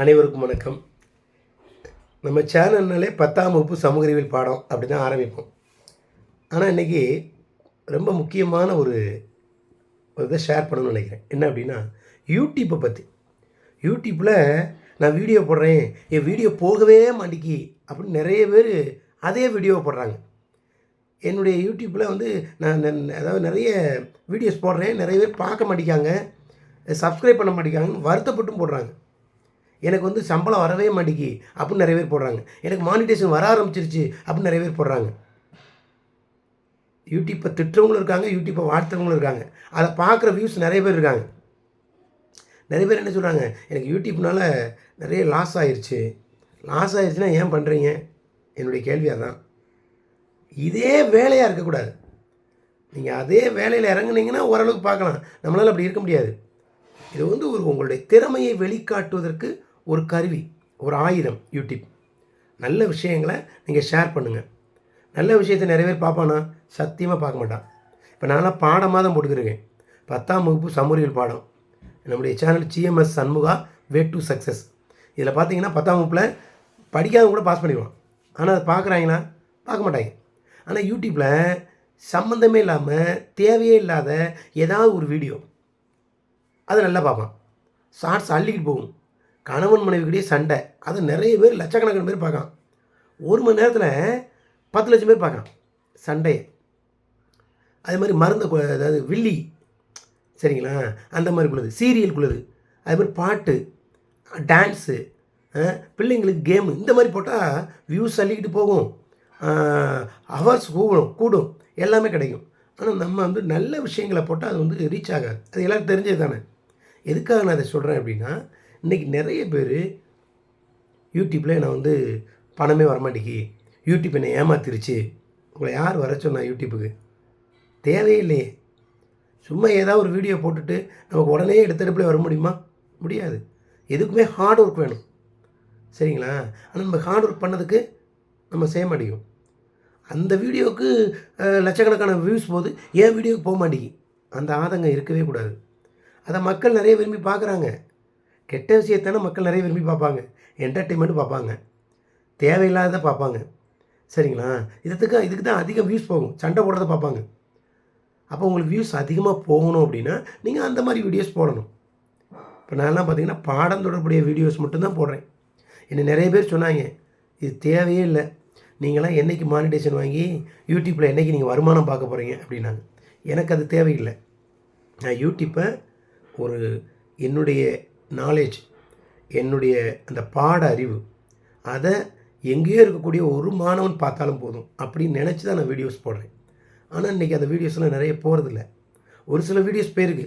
அனைவருக்கும் வணக்கம். நம்ம சேனல்னாலே பத்தாம் வகுப்பு சமூக அறிவியல் பாடம் அப்படி தான் ஆரம்பிப்போம். ஆனால் இன்றைக்கி ரொம்ப முக்கியமான ஒரு இதை ஷேர் பண்ணணும்னு நினைக்கிறேன். என்ன அப்படின்னா யூடியூப்பை பற்றி யூடியூப்பில் நான் வீடியோ போடுறேன் என் வீடியோ போகவே மாட்டேங்கி அப்படின்னு நிறைய பேர் அதே வீடியோவை போடுறாங்க. என்னுடைய யூடியூப்பில் வந்து நான் அதாவது நிறைய வீடியோஸ் போடுறேன் நிறைய பேர் பார்க்க மாட்டேங்காங்க சப்ஸ்கிரைப் பண்ண மாட்டேங்காங்கன்னு வருத்தப்பட்டும் போடுறாங்க. எனக்கு வந்து சம்பளம் வரவே மாட்டேங்கி அப்படின்னு நிறைய பேர் போடுறாங்க. எனக்கு மானிட்டேஷன் வர ஆரம்பிச்சிருச்சு அப்படின்னு நிறைய பேர் போடுறாங்க. யூடியூப்பை திட்டுறவங்களும் இருக்காங்க யூடியூப்பை வாழ்த்துறவங்களும் இருக்காங்க. அதை பார்க்குற வியூஸ் நிறைய பேர் இருக்காங்க. நிறைய பேர் என்ன சொல்கிறாங்க எனக்கு யூடியூப்னால நிறைய லாஸ் ஆயிடுச்சு லாஸ் ஆயிடுச்சுன்னா ஏன் பண்ணுறீங்க என்னுடைய கேள்வி அதான். இதே வேலையாக இருக்கக்கூடாது. நீங்கள் அதே வேலையில் இறங்குனீங்கன்னா ஓரளவுக்கு பார்க்கலாம். நம்மளால் அப்படி இருக்க முடியாது. இது வந்து ஒரு உங்களுடைய திறமையை வெளிக்காட்டுவதற்கு ஒரு கருவி ஒரு ஆயுதம் யூடியூப். நல்ல விஷயங்களை நீங்கள் ஷேர் பண்ணுங்கள் நல்ல விஷயத்தை நிறைய பேர் பார்ப்பானா? சத்தியமாக பார்க்க மாட்டான். இப்போ நான்லாம் பாடமாக தான் போட்டுக்கிறேன் பத்தாம் வகுப்பு சமூரியல் பாடம். நம்முடைய channel GMS Shanmuga way to success இதில் பார்த்தீங்கன்னா பத்தாம் வகுப்பில் படிக்காதவங்க கூட பாஸ் பண்ணிடுவான். ஆனால் அதை பார்க்குறாங்கன்னா பார்க்க மாட்டாங்க. ஆனால் யூடியூப்பில் சம்மந்தமே இல்லாமல் தேவையே இல்லாத ஏதாவது ஒரு வீடியோ அதை நல்லா பார்ப்பான். ஷார்ட்ஸ் அள்ளிக்கிட்டு போகும். கணவன் மனைவிக்கிட்டே சண்டை. அது நிறைய பேர் லட்சக்கணக்கான பேர் பார்க்கான் ஒரு மணி நேரத்தில் பத்து லட்சம் பேர் பார்க்குறான் சண்டையை. அது மாதிரி மருந்த அதாவது வில்லி. சரிங்களா? அந்த மாதிரி குள்ளது சீரியல் சீரியலுக்குள்ளது அதே மாதிரி பாட்டு டான்ஸு பிள்ளைங்களுக்கு கேமு. இந்த மாதிரி போட்டால் வியூஸ் அள்ளிக்கிட்டு போகும். ஹவர்ஸ் கூடும் கூடும். எல்லாமே கிடைக்கும். ஆனால் நம்ம வந்து நல்ல விஷயங்களை போட்டால் அது வந்து ரீச் ஆகாது. அது எல்லோரும் தெரிஞ்சது தானே எதுக்காக நான் அதை சொல்கிறேன் அப்படின்னா இன்றைக்கி நிறைய பேர் யூடியூப்பில் நான் வந்து பணமே வரமாட்டேங்கி யூடியூப் என்னை ஏமாத்திருச்சு. உங்களை யார் வர சொன்னா யூடியூப்புக்கு? தேவையில்லையே சும்மா ஏதாவது ஒரு வீடியோ போட்டுட்டு நமக்கு உடனே எடுத்தடுப்பில் வர முடியுமா? முடியாது. எதுக்குமே ஹார்ட் ஒர்க் வேணும். சரிங்களா? ஆனால் நம்ம ஹார்ட் ஒர்க் பண்ணதுக்கு நம்ம செய்ய மாட்டேங்கும் அந்த வீடியோவுக்கு லட்சக்கணக்கான வியூஸ் போகுது. ஏன் வீடியோவுக்கு போக மாட்டேங்கி அந்த ஆதங்கம் இருக்கவே கூடாது. அதை மக்கள் நிறைய விரும்பி பார்க்குறாங்க. கெட்ட விஷயத்தானே மக்கள் நிறைய விரும்பி பார்ப்பாங்க. என்டர்டெயின்மெண்ட் பார்ப்பாங்க. தேவையில்லாததை பார்ப்பாங்க. சரிங்களா? இதுக்கு இதுக்கு தான் அதிகம் வியூஸ் போகும். சண்டை போடுறத பார்ப்பாங்க. அப்போ உங்களுக்கு வியூஸ் அதிகமாக போகணும் அப்படின்னா நீங்கள் அந்த மாதிரி வீடியோஸ் போடணும். இப்போ நான்லாம் பார்த்தீங்கன்னா பாடம் தொடர்புடைய வீடியோஸ் மட்டும்தான் போடுறேன். என்னை நிறைய பேர் சொன்னாங்க இது தேவையே இல்லை. நீங்களாம் என்னைக்கு மானிட்டேஷன் வாங்கி யூடியூப்பில் என்னைக்கு நீங்கள் வருமானம் பார்க்க போகிறீங்க அப்படின்னாங்க. எனக்கு அது தேவையில்லை. நான் யூடியூப்பை ஒரு என்னுடைய நாலேஜ் என்னுடைய அந்த பாட அறிவு அதை எங்கேயோ இருக்கக்கூடிய ஒரு மாணவன் பார்த்தாலும் போதும் அப்படின்னு நினச்சி தான் நான் வீடியோஸ் போடுறேன். ஆனால் இன்றைக்கி அந்த வீடியோஸ்லாம் நிறைய போகிறதில்ல ஒரு சில வீடியோஸ் போயிருக்கு.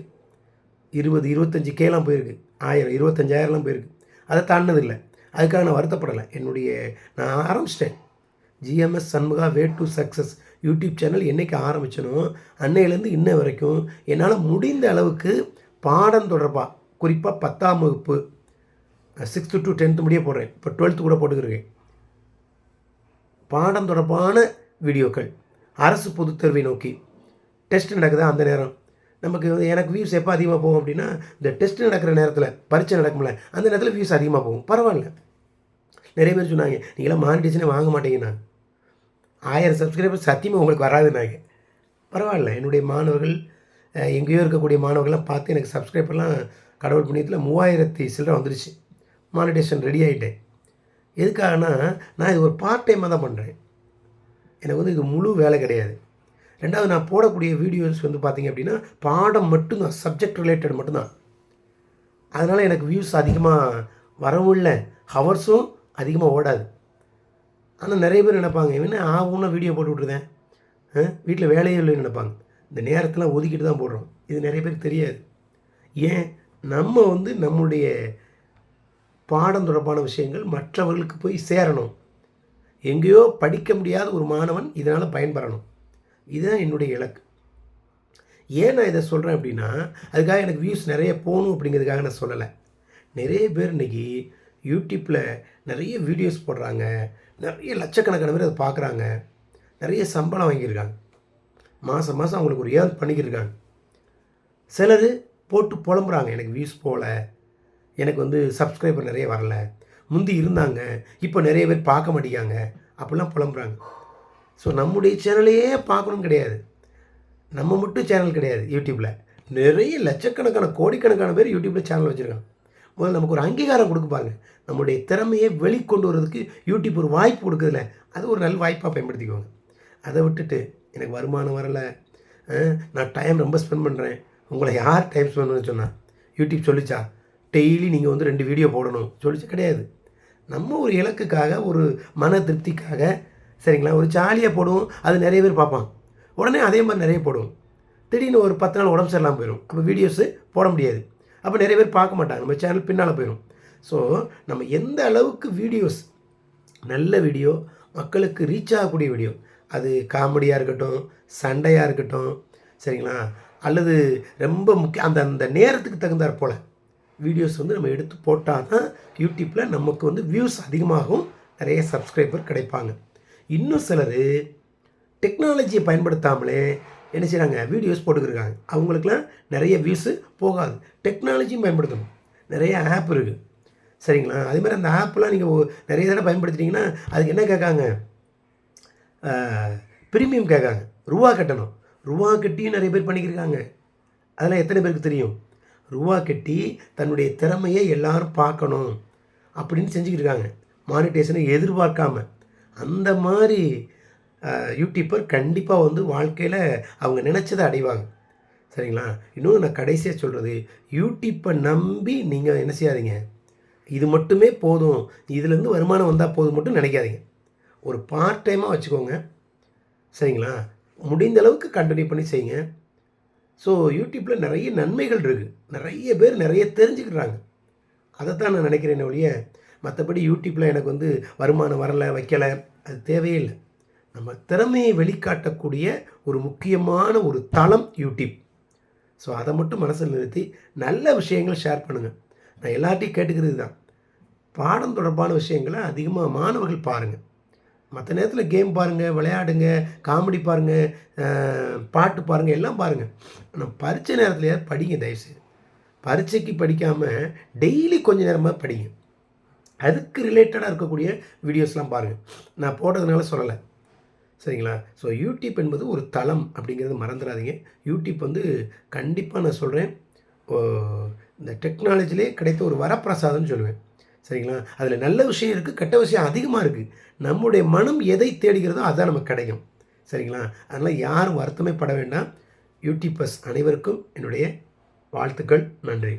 இருபது இருபத்தஞ்சி கேலாம் போயிருக்கு. ஆயிரம் இருபத்தஞ்சாயிரம்லாம் போயிருக்கு. அதை தாண்டினதில்லை. அதுக்காக நான் வருத்தப்படலை. என்னுடைய நான் ஆரம்பிச்சிட்டேன். GMS Shanmuga way to success YouTube channel என்றைக்கு ஆரம்பிச்சனோ அன்னையிலேருந்து இன்ன வரைக்கும் என்னால் முடிந்த அளவுக்கு பாடம் தொடர்பாக குறிப்பாக பத்தாம் வகுப்பு சிக்ஸ்த்து டு டென்த்து முடிய போடுறேன். இப்போ டுவெல்த்து கூட போட்டுக்கிருக்கேன். பாடம் தொடர்பான வீடியோக்கள் அரசு பொதுத் தேர்வை நோக்கி. டெஸ்ட் நடக்குதா? அந்த நேரம். நமக்கு எனக்கு வியூஸ் எப்போ அதிகமாக போகும் அப்படின்னா இந்த டெஸ்ட் நடக்கிற நேரத்தில் பரீட்சை நடக்கும்ல அந்த நேரத்தில் வியூஸ் அதிகமாக போகும். பரவாயில்ல. நிறைய பேர் சொன்னாங்க நீங்களாம் மானிட்டேஷனே வாங்க மாட்டீங்கண்ணா. ஆயிரம் சப்ஸ்கிரைபர் சத்தியமாக உங்களுக்கு வராதுனாங்க பரவாயில்ல. என்னுடைய மாணவர்கள் எங்கேயோ இருக்கக்கூடிய மாணவர்கள்லாம் பார்த்து எனக்கு சப்ஸ்கிரைபர்லாம் கடவுள் புண்ணியத்தில் மூவாயிரத்தி சில்லரை வந்துருச்சு. மானிட்டேஷன் ரெடி ஆகிட்டேன் எதுக்காகனா நான் இது ஒரு பார்ட் டைமாக தான் பண்ணுறேன் எனக்கு வந்து இது முழு வேலை கிடையாது. ரெண்டாவது நான் போடக்கூடிய வீடியோஸ் வந்து பார்த்தீங்க அப்படின்னா பாடம் மட்டும்தான் சப்ஜெக்ட் ரிலேட்டட் மட்டும்தான். அதனால் எனக்கு வியூஸ் அதிகமாக வரவும் இல்லை. ஹவர்ஸும் அதிகமாக ஓடாது. ஆனால் நிறைய பேர் நினைப்பாங்க என்ன ஆகும்னா வீடியோ போட்டு விட்ருதேன் வீட்டில் வேலையே இல்லைன்னு நினைப்பாங்க. இந்த நேரத்தில் ஒதுக்கிட்டு தான் போடுறோம். இது நிறைய பேருக்கு தெரியாது. ஏன்? நம்ம வந்து நம்முடைய பாடம் தொடர்பான விஷயங்கள் மற்றவர்களுக்கு போய் சேரணும். எங்கேயோ படிக்க முடியாத ஒரு மாணவன் இதனால் பயன்பெறணும். இதுதான் என்னுடைய இலக்கு. ஏன் நான் இதை சொல்கிறேன் அப்படின்னா அதுக்காக எனக்கு வியூஸ் நிறைய போகணும் அப்படிங்கிறதுக்காக நான் சொல்லலை. நிறைய பேர் இன்றைக்கி யூடியூப்பில் நிறைய வீடியோஸ் போடுறாங்க. நிறைய லட்சக்கணக்கான பேர் அதை பார்க்குறாங்க நிறைய சம்பளம் வாங்கியிருக்காங்க. மாதம் மாதம் அவங்களுக்கு ஒரு ஏர்ன் பண்ணிக்கிருக்காங்க சிலர் போட்டு புலம்புறாங்க. எனக்கு வியூஸ் போகல எனக்கு வந்து சப்ஸ்கிரைபர் நிறைய வரல. முந்தி இருந்தாங்க. இப்போ நிறைய பேர் பார்க்க மாட்டேங்காங்க அப்படிலாம் புலம்புறாங்க. ஸோ நம்முடைய சேனலையே பார்க்கணும் கிடையாது. நம்ம மட்டும் சேனல் கிடையாது யூடியூப்பில் நிறைய லட்சக்கணக்கான கோடிக்கணக்கான பேர் யூடியூப்பில் சேனல் வச்சுருக்காங்க. முதல்ல நமக்கு ஒரு அங்கீகாரம் கொடுக்க பாருங்க. நம்முடைய திறமையை வெளிக்கொண்டு வர்றதுக்கு யூடியூப் ஒரு வாய்ப்பு கொடுக்குதுல. அது ஒரு நல்ல வாய்ப்பாக பயன்படுத்திக்குவாங்க அதை விட்டுட்டு எனக்கு வருமானம் வரலை. நான் டைம் ரொம்ப ஸ்பெண்ட் பண்ணுறேன் உங்களை யார் டைம் ஸ்பெண்ட் பண்ண சொன்னால் யூடியூப் சொல்லிச்சா டெய்லி நீங்கள் வந்து ரெண்டு வீடியோ போடணும். சொல்லிச்சு கிடையாது. நம்ம ஒரு இலக்குக்காக ஒரு மன திருப்திக்காக சரிங்களா? ஒரு ஜாலியாக போடுவோம் அது நிறைய பேர் பார்ப்பான் உடனே அதே மாதிரி நிறைய போடுவோம். திடீர்னு ஒரு பத்து நாள் உடம்பு சரியில்லாமல் போயிடும் அப்போ வீடியோஸு போட முடியாது. அப்போ நிறைய பேர் பார்க்க மாட்டாங்க. நம்ம சேனல் பின்னால் போயிடும் ஸோ நம்ம எந்த அளவுக்கு வீடியோஸ் நல்ல வீடியோ மக்களுக்கு ரீச் ஆகக்கூடிய வீடியோ அது காமெடியாக இருக்கட்டும் சண்டையாக இருக்கட்டும் சரிங்களா? அல்லது ரொம்ப முக்கிய அந்த அந்த நேரத்துக்கு தகுந்தாற் போல் வீடியோஸ் வந்து நம்ம எடுத்து போட்டால் தான் யூடியூப்பில் நமக்கு வந்து வியூஸ் அதிகமாகும் நிறைய சப்ஸ்கிரைபர் கிடைப்பாங்க. இன்னும் சிலர் டெக்னாலஜியை பயன்படுத்தாமலே என்ன செய்கிறாங்க வீடியோஸ் போட்டுக்கிருக்காங்க. அவங்களுக்குலாம் நிறைய வியூஸு போகாது. டெக்னாலஜியும் பயன்படுத்தணும். நிறைய ஆப் இருக்குது சரிங்களா? அதே மாதிரி அந்த ஆப்லாம் நீங்கள் நிறைய தடவை பயன்படுத்திட்டிங்கன்னா அதுக்கு என்ன கேட்காங்க? ப்ரீமியம் கேட்காங்க. ரூபா கட்டணும். ரூபா கட்டியும் நிறைய பேர் பண்ணிக்கிருக்காங்க. அதெல்லாம் எத்தனை பேருக்கு தெரியும்? ரூபா கட்டி தன்னுடைய திறமையை எல்லாரும் பார்க்கணும் அப்படின்னு செஞ்சுக்கிட்டு இருக்காங்க மானிட்டேஷனை எதிர்பார்க்காம. அந்த மாதிரி யூடியூப்பர் கண்டிப்பாக வந்து வாழ்க்கையில் அவங்க நினச்சதை அடைவாங்க. சரிங்களா? இன்னும் நான் கடைசியாக சொல்கிறது யூடியூப்பை நம்பி நீங்கள் என்ன செய்யாதீங்க. இது மட்டுமே போதும். இதுலேருந்து வருமானம் வந்தால் போதும் மட்டும் நினைக்காதீங்க. ஒரு பார்ட் டைமாக வச்சுக்கோங்க. சரிங்களா? முடிந்த அளவுக்கு கண்டினியூ பண்ணி செய்யுங்க. ஸோ யூடியூப்பில் நிறைய நன்மைகள் இருக்குது நிறைய பேர் நிறைய தெரிஞ்சுக்கிறாங்க அதைத்தான் நான் நினைக்கிறேன் ஒழிய மற்றபடி யூடியூப்பில் எனக்கு வந்து வருமானம் வரலை வைக்கலை அது தேவையே இல்லை. நம்ம திறமையை வெளிக்காட்டக்கூடிய ஒரு முக்கியமான ஒரு தளம் யூடியூப் ஸோ அதை மட்டும் மனசில் நிறுத்தி நல்ல விஷயங்கள் ஷேர் பண்ணுங்கள் நான் எல்லார்ட்டையும் கேட்டுக்கிறது தான் பாடம் தொடர்பான விஷயங்களை அதிகமாக மாணவர்கள் பாருங்கள் மற்ற நேரத்தில் கேம் பாருங்கள் விளையாடுங்க காமெடி பாருங்கள் பாட்டு பாருங்கள் எல்லாம் பாருங்கள் ஆனால் பரீட்சை நேரத்தில் படிங்க தயவுசெய்து. பரீட்சைக்கு படிக்காமல் டெய்லி கொஞ்ச நேரமாக படிங்க. அதுக்கு ரிலேட்டடாக இருக்கக்கூடிய வீடியோஸ்லாம் பாருங்கள் நான் போடுறதுனால சொல்லலை. சரிங்களா? ஸோ யூடியூப் என்பது ஒரு தளம் அப்படிங்கிறது மறந்துடாதீங்க. யூடியூப் வந்து கண்டிப்பாக நான் சொல்கிறேன் இந்த டெக்னாலஜிலே கிடைத்த ஒரு வரப்பிரசாதம்னு சொல்லுவேன். சரிங்களா? அதில் நல்ல விஷயம் இருக்குது கெட்ட விஷயம் அதிகமாக இருக்குது நம்முடைய மனம் எதை தேடுகிறதோ அதுதான் நமக்கு கிடைக்கும். சரிங்களா? அதனால் யாரும் வருத்தமே பட வேண்டாம். யூடியூபர்ஸ் அனைவருக்கும் என்னுடைய வாழ்த்துக்கள் நன்றி.